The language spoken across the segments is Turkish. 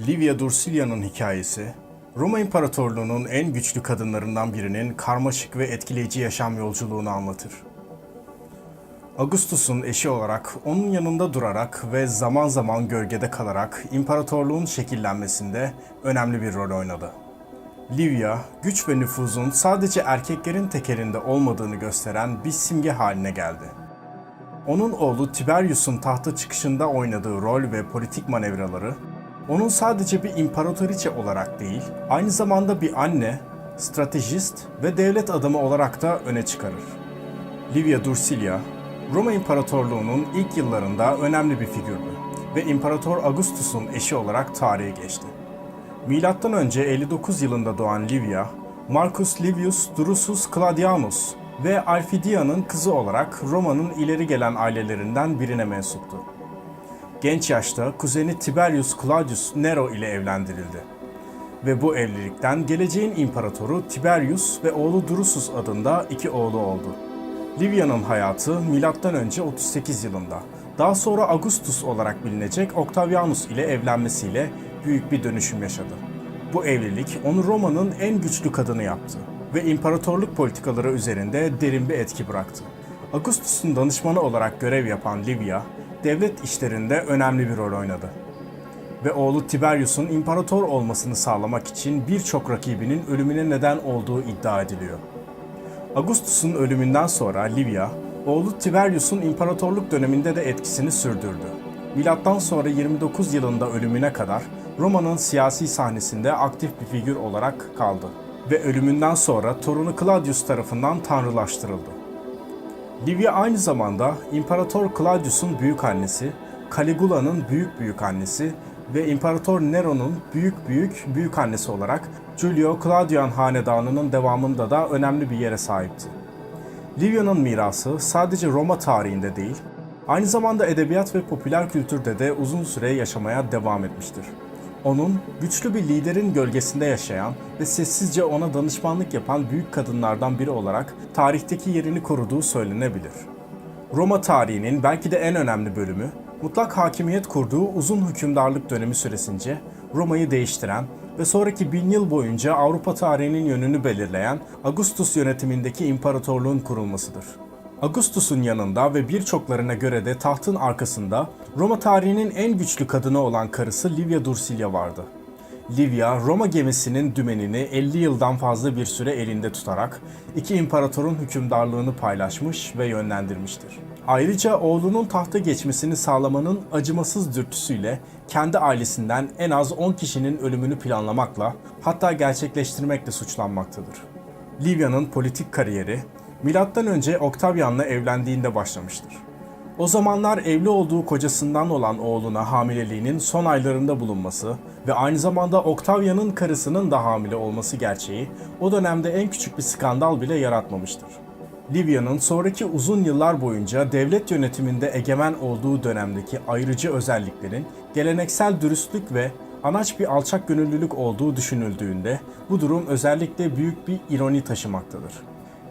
Livia Drusilya'nın hikayesi, Roma İmparatorluğu'nun en güçlü kadınlarından birinin karmaşık ve etkileyici yaşam yolculuğunu anlatır. Augustus'un eşi olarak onun yanında durarak ve zaman zaman gölgede kalarak imparatorluğun şekillenmesinde önemli bir rol oynadı. Livia, güç ve nüfuzun sadece erkeklerin tekelinde olmadığını gösteren bir simge haline geldi. Onun oğlu Tiberius'un tahta çıkışında oynadığı rol ve politik manevraları, onun sadece bir imparatoriçe olarak değil, aynı zamanda bir anne, stratejist ve devlet adamı olarak da öne çıkarır. Livia Drusilla, Roma İmparatorluğu'nun ilk yıllarında önemli bir figürdü ve İmparator Augustus'un eşi olarak tarihe geçti. Milattan önce 59 yılında doğan Livia, Marcus Livius Drusus Claudianus ve Alfidia'nın kızı olarak Roma'nın ileri gelen ailelerinden birine mensuptu. Genç yaşta kuzeni Tiberius Claudius Nero ile evlendirildi. Ve bu evlilikten geleceğin imparatoru Tiberius ve oğlu Drusus adında iki oğlu oldu. Livia'nın hayatı önce 38 yılında, daha sonra Augustus olarak bilinecek Octavianus ile evlenmesiyle büyük bir dönüşüm yaşadı. Bu evlilik onu Roma'nın en güçlü kadını yaptı ve imparatorluk politikaları üzerinde derin bir etki bıraktı. Augustus'un danışmanı olarak görev yapan Livia, devlet işlerinde önemli bir rol oynadı. Ve oğlu Tiberius'un imparator olmasını sağlamak için birçok rakibinin ölümüne neden olduğu iddia ediliyor. Augustus'un ölümünden sonra Livia, oğlu Tiberius'un imparatorluk döneminde de etkisini sürdürdü. Milattan sonra 29 yılında ölümüne kadar Roma'nın siyasi sahnesinde aktif bir figür olarak kaldı ve ölümünden sonra torunu Claudius tarafından tanrılaştırıldı. Livia aynı zamanda İmparator Claudius'un büyük annesi, Caligula'nın büyük büyük annesi ve İmparator Nero'nun büyük büyük büyük annesi olarak Julio Claudian hanedanının devamında da önemli bir yere sahipti. Livia'nın mirası sadece Roma tarihinde değil, aynı zamanda edebiyat ve popüler kültürde de uzun süre yaşamaya devam etmiştir. Onun güçlü bir liderin gölgesinde yaşayan ve sessizce ona danışmanlık yapan büyük kadınlardan biri olarak tarihteki yerini koruduğu söylenebilir. Roma tarihinin belki de en önemli bölümü, mutlak hakimiyet kurduğu uzun hükümdarlık dönemi süresince Roma'yı değiştiren ve sonraki bin yıl boyunca Avrupa tarihinin yönünü belirleyen Augustus yönetimindeki imparatorluğun kurulmasıdır. Augustus'un yanında ve birçoklarına göre de tahtın arkasında Roma tarihinin en güçlü kadını olan karısı Livia Drusilla vardı. Livia, Roma gemisinin dümenini 50 yıldan fazla bir süre elinde tutarak iki imparatorun hükümdarlığını paylaşmış ve yönlendirmiştir. Ayrıca oğlunun tahta geçmesini sağlamanın acımasız dürtüsüyle kendi ailesinden en az 10 kişinin ölümünü planlamakla hatta gerçekleştirmekle suçlanmaktadır. Livia'nın politik kariyeri milattan önce Octavian'la evlendiğinde başlamıştır. O zamanlar evli olduğu kocasından olan oğluna hamileliğinin son aylarında bulunması ve aynı zamanda Octavian'ın karısının da hamile olması gerçeği o dönemde en küçük bir skandal bile yaratmamıştır. Livia'nın sonraki uzun yıllar boyunca devlet yönetiminde egemen olduğu dönemdeki ayrıcı özelliklerin geleneksel dürüstlük ve anaç bir alçak gönüllülük olduğu düşünüldüğünde bu durum özellikle büyük bir ironi taşımaktadır.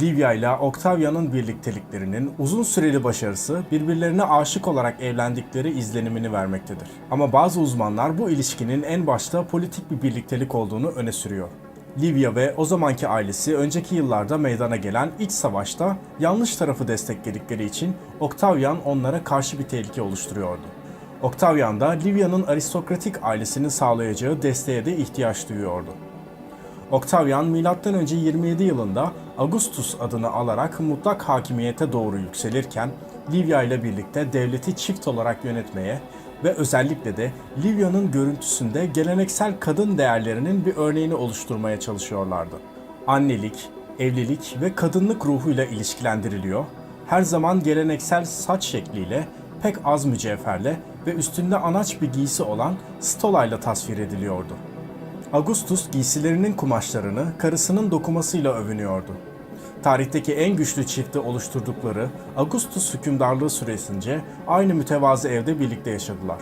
Livia ile Octavian'ın birlikteliklerinin uzun süreli başarısı birbirlerine aşık olarak evlendikleri izlenimini vermektedir. Ama bazı uzmanlar bu ilişkinin en başta politik bir birliktelik olduğunu öne sürüyor. Livia ve o zamanki ailesi önceki yıllarda meydana gelen iç savaşta yanlış tarafı destekledikleri için Octavian onlara karşı bir tehlike oluşturuyordu. Octavian da Livia'nın aristokratik ailesinin sağlayacağı desteğe de ihtiyaç duyuyordu. Octavian M.Ö. 27 yılında Augustus adını alarak mutlak hakimiyete doğru yükselirken Livia ile birlikte devleti çift olarak yönetmeye ve özellikle de Livia'nın görüntüsünde geleneksel kadın değerlerinin bir örneğini oluşturmaya çalışıyorlardı. Annelik, evlilik ve kadınlık ruhuyla ilişkilendiriliyor, her zaman geleneksel saç şekliyle pek az mücevherle ve üstünde anaç bir giysi olan stolayla tasvir ediliyordu. Augustus giysilerinin kumaşlarını karısının dokumasıyla övünüyordu. Tarihteki en güçlü çifti oluşturdukları Augustus hükümdarlığı süresince aynı mütevazı evde birlikte yaşadılar.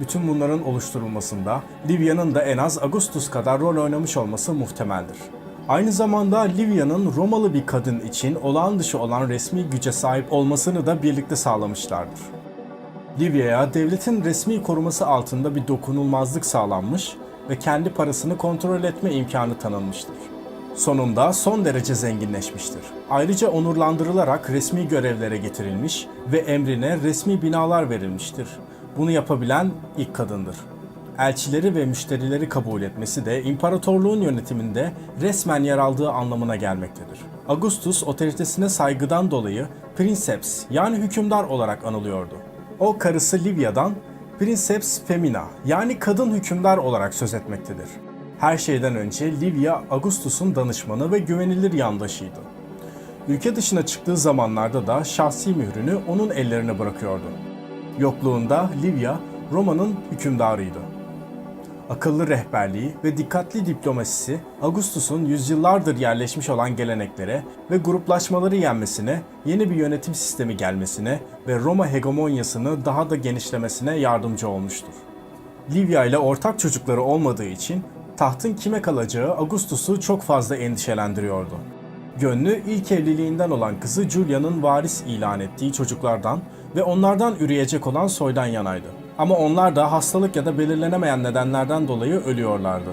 Bütün bunların oluşturulmasında Livia'nın da en az Augustus kadar rol oynamış olması muhtemeldir. Aynı zamanda Livia'nın Romalı bir kadın için olağan dışı olan resmi güce sahip olmasını da birlikte sağlamışlardır. Livya'ya devletin resmi koruması altında bir dokunulmazlık sağlanmış ve kendi parasını kontrol etme imkanı tanınmıştır. Sonunda son derece zenginleşmiştir. Ayrıca onurlandırılarak resmi görevlere getirilmiş ve emrine resmi binalar verilmiştir. Bunu yapabilen ilk kadındır. Elçileri ve müşterileri kabul etmesi de imparatorluğun yönetiminde resmen yer aldığı anlamına gelmektedir. Augustus otoritesine saygıdan dolayı Princeps yani hükümdar olarak anılıyordu. O karısı Livya'dan Princeps Femina yani kadın hükümdar olarak söz etmektedir. Her şeyden önce Livya Augustus'un danışmanı ve güvenilir yandaşıydı. Ülke dışına çıktığı zamanlarda da şahsi mührünü onun ellerine bırakıyordu. Yokluğunda Livya Roma'nın hükümdarıydı. Akıllı rehberliği ve dikkatli diplomasisi Augustus'un yüzyıllardır yerleşmiş olan geleneklere ve gruplaşmaları yenmesine, yeni bir yönetim sistemi gelmesine ve Roma hegemonyasını daha da genişlemesine yardımcı olmuştur. Livia ile ortak çocukları olmadığı için tahtın kime kalacağı Augustus'u çok fazla endişelendiriyordu. Gönlü ilk evliliğinden olan kızı Julia'nın varis ilan ettiği çocuklardan ve onlardan üreyecek olan soydan yanaydı. Ama onlar da hastalık ya da belirlenemeyen nedenlerden dolayı ölüyorlardı.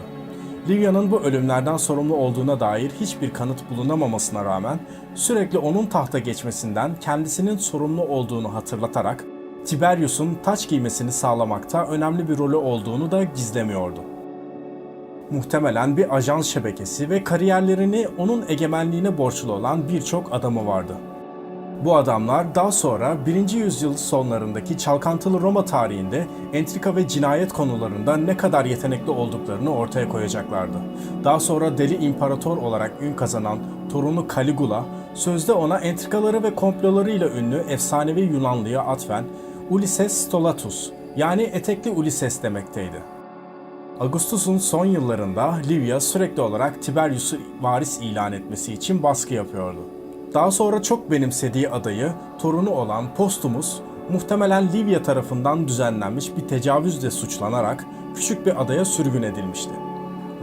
Livya'nın bu ölümlerden sorumlu olduğuna dair hiçbir kanıt bulunamamasına rağmen sürekli onun tahta geçmesinden kendisinin sorumlu olduğunu hatırlatarak Tiberius'un taç giymesini sağlamakta önemli bir rolü olduğunu da gizlemiyordu. Muhtemelen bir ajans şebekesi ve kariyerlerini onun egemenliğine borçlu olan birçok adamı vardı. Bu adamlar daha sonra 1. yüzyıl sonlarındaki çalkantılı Roma tarihinde entrika ve cinayet konularında ne kadar yetenekli olduklarını ortaya koyacaklardı. Daha sonra deli imparator olarak ün kazanan torunu Caligula, sözde ona entrikaları ve komplolarıyla ünlü efsanevi Yunanlıya atfen Ulysses Stolatus yani etekli Ulysses demekteydi. Augustus'un son yıllarında Livia sürekli olarak Tiberius'u varis ilan etmesi için baskı yapıyordu. Daha sonra çok benimsediği adayı, torunu olan Postumus, muhtemelen Livia tarafından düzenlenmiş bir tecavüzle suçlanarak küçük bir adaya sürgün edilmişti.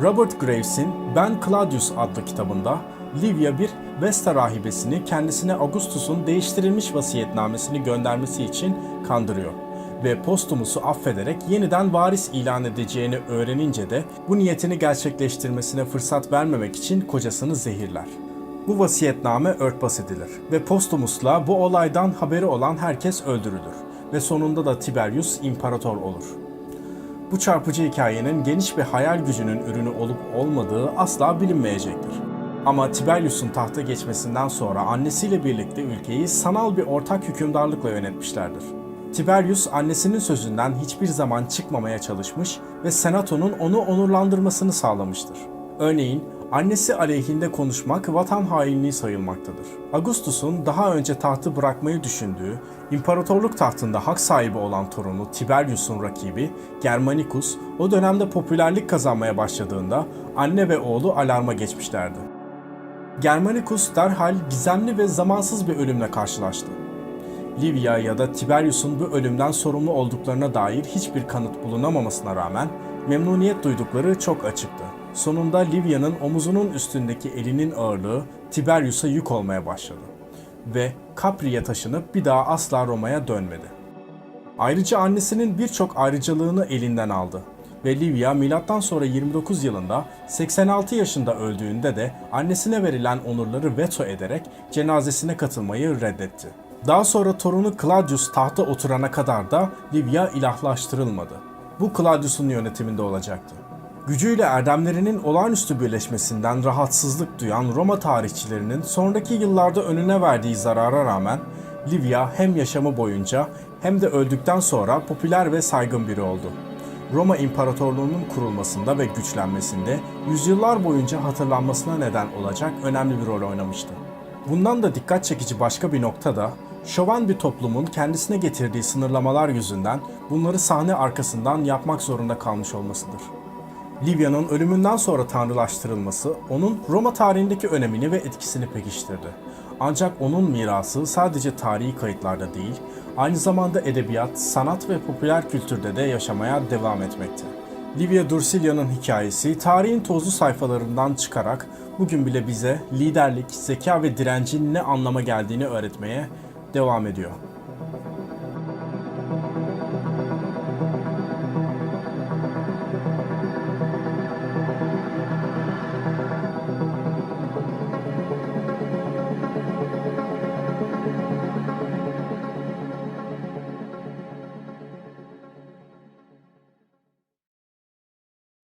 Robert Graves'in Ben Claudius adlı kitabında Livia bir Vesta rahibesini kendisine Augustus'un değiştirilmiş vasiyetnamesini göndermesi için kandırıyor ve Postumus'u affederek yeniden varis ilan edeceğini öğrenince de bu niyetini gerçekleştirmesine fırsat vermemek için kocasını zehirler. Bu vasiyetname örtbas edilir ve Postumus'la bu olaydan haberi olan herkes öldürülür ve sonunda da Tiberius imparator olur. Bu çarpıcı hikayenin geniş bir hayal gücünün ürünü olup olmadığı asla bilinmeyecektir. Ama Tiberius'un tahta geçmesinden sonra annesiyle birlikte ülkeyi sanal bir ortak hükümdarlıkla yönetmişlerdir. Tiberius annesinin sözünden hiçbir zaman çıkmamaya çalışmış ve senatonun onu onurlandırmasını sağlamıştır. Örneğin annesi aleyhinde konuşmak vatan hainliği sayılmaktadır. Augustus'un daha önce tahtı bırakmayı düşündüğü, imparatorluk tahtında hak sahibi olan torunu Tiberius'un rakibi Germanicus o dönemde popülerlik kazanmaya başladığında anne ve oğlu alarma geçmişlerdi. Germanicus derhal gizemli ve zamansız bir ölümle karşılaştı. Livia ya da Tiberius'un bu ölümden sorumlu olduklarına dair hiçbir kanıt bulunamamasına rağmen memnuniyet duydukları çok açıktı. Sonunda Livia'nın omuzunun üstündeki elinin ağırlığı Tiberius'a yük olmaya başladı ve Capri'ye taşınıp bir daha asla Roma'ya dönmedi. Ayrıca annesinin birçok ayrıcalığını elinden aldı ve Livia milattan sonra 29 yılında 86 yaşında öldüğünde de annesine verilen onurları veto ederek cenazesine katılmayı reddetti. Daha sonra torunu Claudius tahta oturana kadar da Livia ilahlaştırılmadı. Bu Claudius'un yönetiminde olacaktı. Gücüyle erdemlerinin olağanüstü birleşmesinden rahatsızlık duyan Roma tarihçilerinin sonraki yıllarda önüne verdiği zarara rağmen Livia hem yaşamı boyunca hem de öldükten sonra popüler ve saygın biri oldu. Roma İmparatorluğu'nun kurulmasında ve güçlenmesinde yüzyıllar boyunca hatırlanmasına neden olacak önemli bir rol oynamıştı. Bundan da dikkat çekici başka bir nokta da şoven bir toplumun kendisine getirdiği sınırlamalar yüzünden bunları sahne arkasından yapmak zorunda kalmış olmasıdır. Livya'nın ölümünden sonra tanrılaştırılması onun Roma tarihindeki önemini ve etkisini pekiştirdi. Ancak onun mirası sadece tarihi kayıtlarda değil, aynı zamanda edebiyat, sanat ve popüler kültürde de yaşamaya devam etmekte. Livia Drusilya'nın hikayesi tarihin tozlu sayfalarından çıkarak bugün bile bize liderlik, zeka ve direncin ne anlama geldiğini öğretmeye devam ediyor.